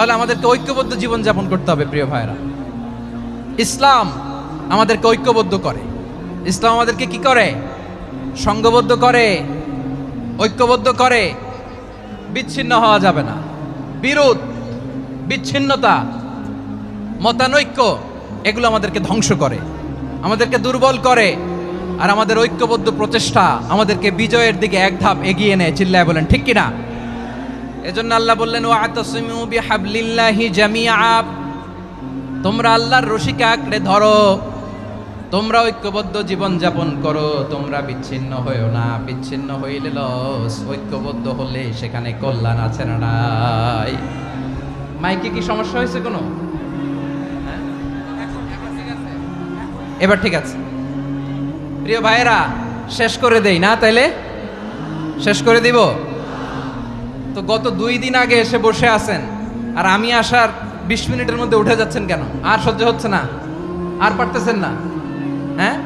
তাহলে আমাদেরকে ঐক্যবদ্ধ জীবন যাপন করতে হবে, প্রিয় ভাইরা ইসলাম আমাদেরকে ঐক্যবদ্ধ করে। ইসলাম আমাদেরকে কি করে? সংঘবদ্ধ করে, ঐক্যবদ্ধ করে। বিচ্ছিন্ন হওয়া যাবে না। বিরোধ, বিচ্ছিন্নতা, মতানৈক্য, এগুলো আমাদেরকে ধ্বংস করে। আমাদেরকে দুর্বল করে। আর আমাদের ঐক্যবদ্ধ প্রচেষ্টা আমাদেরকে বিজয়ের দিকে এক ধাপ এগিয়ে নেয়। চিল্লায় বলেন, ঠিক কিনা? এজন্য আল্লাহ বললেন ও আতসিমু বিহাবলিল্লাহি জামিআ। তোমরা আল্লাহর রশিকে আঁকড়ে ধরো। তোমরা ঐক্যবদ্ধ জীবন যাপন করো। তোমরা বিচ্ছিন্ন হয়েও না। বিচ্ছিন্ন হইলে লস। ঐক্যবদ্ধ হলে সেখানে কল্যাণ আছে না নাই। মাইকে কি সমস্যা হয়েছে কোনো? এবার ঠিক আছে। প্রিয় ভাইয়েরা, শেষ করে দেই না তাইলে? শেষ করে দিব? তো গত দুই দিন আগে এসে বসে আছেন। আর আমি আসার বিশ মিনিটের মধ্যে উঠে যাচ্ছেন কেন? আর সহ্য হচ্ছে না। আর পারতেছেন না। হ্যাঁ?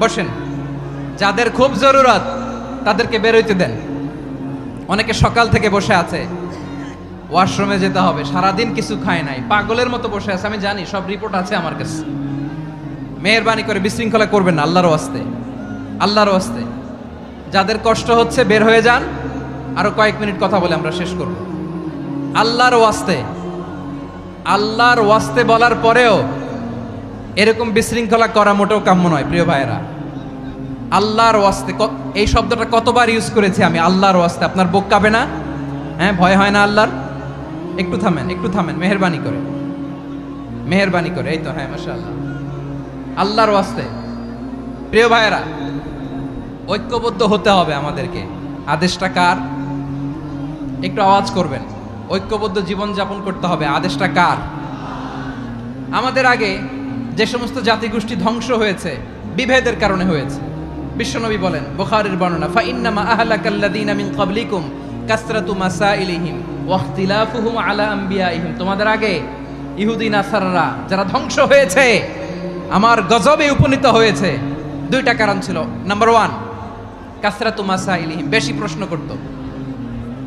বসেন। যাদের খুব জরুরত, তাদেরকে বেরোইতে দেন। অনেকে সকাল থেকে বসে আছে। ওয়াশরুমে যেতে হবে। সারাদিন কিছু খায় নাই। পাগলের মতো বসে আছে। আমি জানি, সব রিপোর্ট আছে আমার কাছে। মেহরবানি করে বিশৃঙ্খলা করবেন না, আল্লাহর ওয়াস্তে। আল্লাহর ওয়াস্তে। যাদের কষ্ট হচ্ছে, বের হয়ে যান। আরও কয়েক মিনিট কথা বলে আমরা শেষ করব। আল্লাহর ওয়াস্তে আল্লাহর ওয়াস্তে বলার পরেও এরকম বিশৃঙ্খলা করা মোটেও কাম্য নয়, প্রিয় ভাইয়েরা। আল্লাহর ওয়াস্তে এই শব্দটা কতবার ইউজ করেছি আমি? আল্লাহর ওয়াস্তে, আপনার বুক কাঁপে না? হ্যাঁ ভয় হয় না আল্লাহর? একটু থামেন একটু থামেন, মেহরবানি করে। মেহরবানি করে, এই তো হ্যাঁ মাশাআল্লাহ। আল্লাহর ওয়াস্তে, প্রিয় ভাইয়েরা, ঐক্যবদ্ধ হতে হবে আমাদেরকে। আদেশটা কার? একটু আওয়াজ করবেন। ঐক্যবদ্ধ জীবন যাপন করতে হবে। আদেশটা কার? আমাদের আগে যে সমস্ত জাতিগোষ্ঠী ধ্বংস হয়েছে, বিভেদের কারণে হয়েছে। বিশ্বনবী বলেন, বুখারীর বর্ণনা ফা ইন্নামা আহলাকাল্লাযীনা মিন ক্বাবলিকুম কাসরাতু মাসাইলিহিম ওয়া ইখতিলাফুহুম আলা আম্বিয়াইহিম। তোমাদের আগে ইহুদি, নাসারারা যারা ধ্বংস হয়েছে, আমার গজবে উপনীত হয়েছে। দুইটা কারণ ছিল। নাম্বার ওয়ান, কাসরাতু মাসাইলিহিম, বেশি প্রশ্ন করত।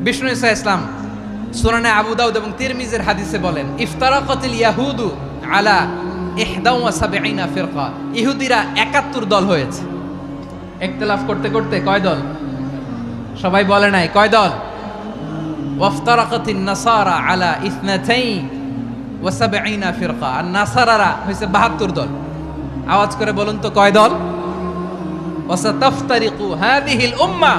বিষ্ণু ইসা ইসলাম সুনানে আবু দাউদ এবং তিরমিজের হাদিসে বলেন, ইফতারাকাতিল ইয়াহুদু আলা ইহদাউ ওয়া সাবঈনা ফিরকা। ইহুদিরা 71 দল হয়েছে। ইখতিলাফ করতে করতে কয় দল? সবাই বলে নাই, কয় দল? ওয়াফতারাকাতিন নাসারা আলা ইসনাতাইন ওয়া সাবঈনা ফিরকা। আর নাসারারা হইছে 72 দল। আওয়াজ করে বলুন তো কয় দল? ওয়াসাতাফতারিকু হাদিহিল উম্মাহ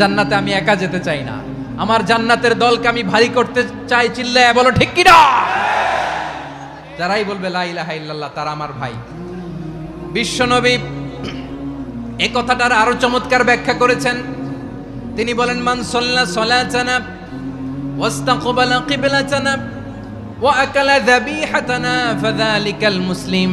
জান্নাতে আমি একা যেতে চাই না। আমার জান্নাতের দলকে আমি ভারী করতে চাই চিল্লায় বলো, ঠিক কি না যারাই বলবে লাইলাহা ইল্লাল্লাহ তারা আমার ভাই। বিশ্বনবী এ কথাটার আরও চমৎকার ব্যাখ্যা করেছেন। তিনি বলেন, মান সল্লা সলা চানা ওয়াস্তাকবালা ওয়া আকালা যাবিহাতানা ফাযালিকাল মুসলিম।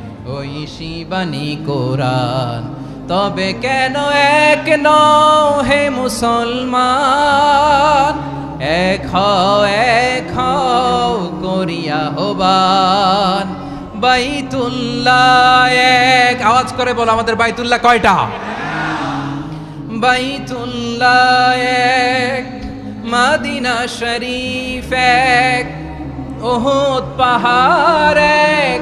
ওই শিবানী কোরআন। তবে কেন এক নও হে মুসলমান? এক এক করিয়া হবান। বাইতুল্লাহ এক। আওয়াজ করে বলো আমাদের বাইতুল্লাহ কয়টা? বাইতুল্লাহ এক, মাদিনা শরীফ এক, ওহুদ পাহাড় এক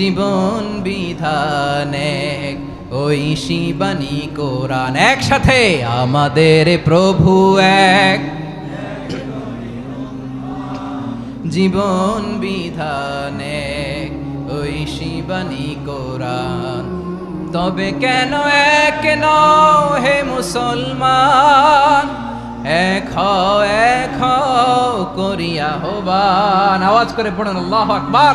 জীবন বিধান এক ওই শিবানী কোরআন। একসাথে, আমাদের প্রভু এক। জীবন বিধানে, ওই শিবানী কোরআন। তবে কেন এক নও হে মুসলমান? এক এক করিয়া হবান আওয়াজ করে পড়ুন, আল্লাহ আকবার।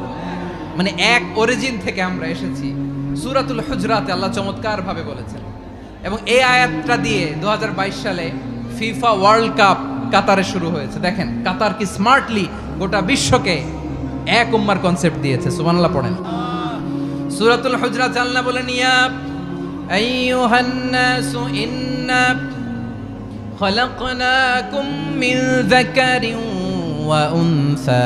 মানে এক অরিজিন থেকে আমরা এসেছি। সুরাতুল হুজরাতে আল্লাহ চমৎকারভাবে বলেছেন। এবং এই আয়াতটা দিয়ে দুহাজার বাইশ সালে ফিফা ওয়ার্ল্ড কাপ কাতারে শুরু হয়েছে। দেখেন কাতার কি স্মার্টলি গোটা বিশ্বকে এক উম্মার কনসেপ্ট দিয়েছে। সুমানাল্লাহ পড়েন। সুরাতুল হুজরা জাল্লা বলেন ইয়াব আইয়ুহান্নাসু ইন্না খলাকনাকুম মিন যাকারিন ওয়া উনসা।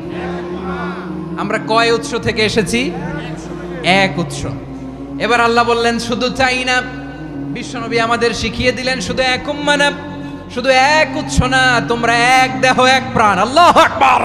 আমরা কয় উৎস থেকে এসেছি? এক উৎস। এবার আল্লাহ বললেন, শুধু চাই না, বিশ্বনবী আমাদের শিখিয়ে দিলেন, শুধু এক উম্মানব শুধু এক উৎস না, তোমরা এক দেহ, এক প্রাণ। আল্লাহ আকবার!